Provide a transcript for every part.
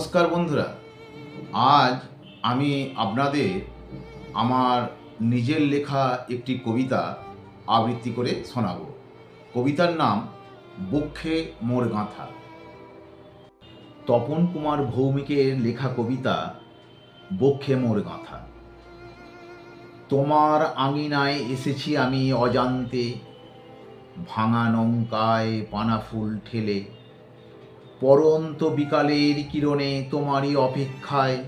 নমস্কার বন্ধুরা। আজ আমি আপনাদের আমার নিজের লেখা একটি কবিতা আবৃত্তি করে শোনাব। কবিতার নাম বক্ষে মোর গাঁথা। তপন কুমার ভৌমিকের লেখা কবিতা বক্ষে মোর গাঁথা। তোমার আঙিনায় এসেছি আমি অজান্তে, ভাঙা নৌকায় পানা ফুল ঠেলে পরন্ত বিকালের কিরণে তোমারই অপেক্ষায়।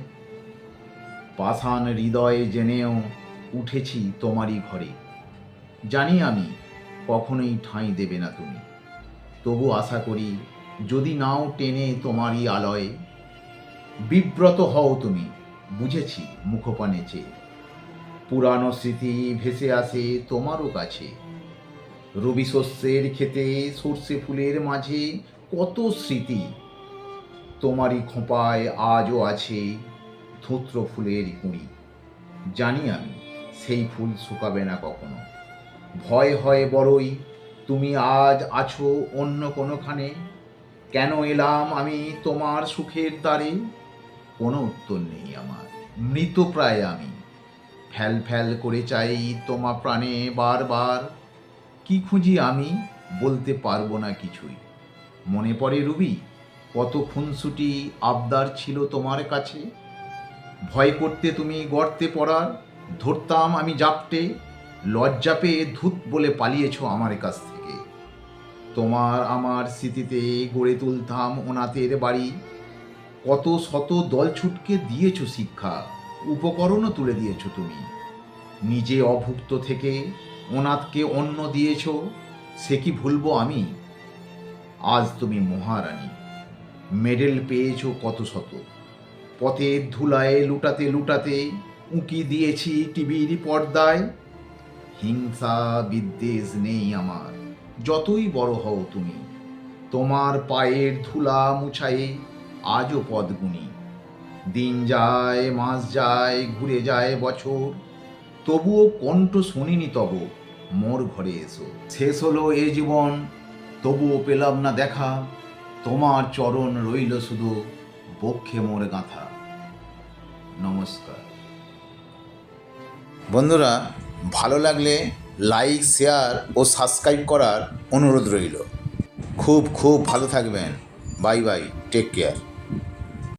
পাষাণ হৃদয়ে জেনেও উঠেছি তোমারই ঘরে। জানি আমি কখনোই ঠাঁই দেবে না তুমি। তবু আশা করি যদি নাও টেনে তোমারই আলয়ে, বিব্রত হও তুমি, বুঝেছি মুখপানে চেয়ে পুরানো স্মৃতি ভেসে আসে তোমারও কাছে। রবি শস্যের খেতে সর্ষে ফুলের মাঝে কত স্মৃতি? তোমারই খোঁপায় আজও আছে ধূত্র ফুলের কুঁড়ি। জানি আমি, সেই ফুল শুকাবে না কখনো। ভয় হয় বড়ই, তুমি আজ আছো অন্য কোনোখানে। কেন এলাম আমি তোমার সুখের দ্বারে? কোনো উত্তর নেই আমার মৃতপ্রায় আমি। ফ্যাল ফ্যাল করে চাই তোমা প্রাণে বারবার। কি খুঁজি আমি বলতে পারব না কিছুই। মনে পড়ে রুবি, কত খুনসুটি আবদার ছিল তোমার কাছে? ভয় করতে তুমি গর্তে পড়ার, ধরতাম আমি জাপটে, লজ্জা পেয়ে ধূত বলে পালিয়েছ আমার কাছ থেকে। তোমার আমার স্মৃতিতে গড়ে তুলতাম ওনাতের বাড়ি। কত শত দল ছুটকে দিয়েছ শিক্ষা, উপকরণও তুলে দিয়েছ তুমি। নিজে অভুক্ত থেকে ওনাথকে অন্ন দিয়েছ, সে কি ভুলবো আমি? আজ তুমি মহারানী। মেডেল পেয়েছ কত শত। পথের ধুলায় লুটাতে লুটাতে উঁকি দিয়েছি টিভির পর্দায়। হিংসা বিদ্বেষ নেই আমার, যতই বড় হও তুমি। তোমার পায়ের ধুলা মুছায়ে আজও পদগুনি দিন যায়, মাস যায়, ঘুরে যায় বছর। তবুও কণ্ঠ শুনিনি তব, মোর ঘরে এসো। শেষ হলো এ জীবন তবুও পেলাম না দেখা। তোমার চরণ রইল শুধু বক্ষে মোর গাঁথা। নমস্কার। বন্ধুরা, ভালো লাগলে লাইক, শেয়ার ও সাবস্ক্রাইব করার অনুরোধ রইল। খুব খুব ভালো থাকবেন। Bye bye. Take care.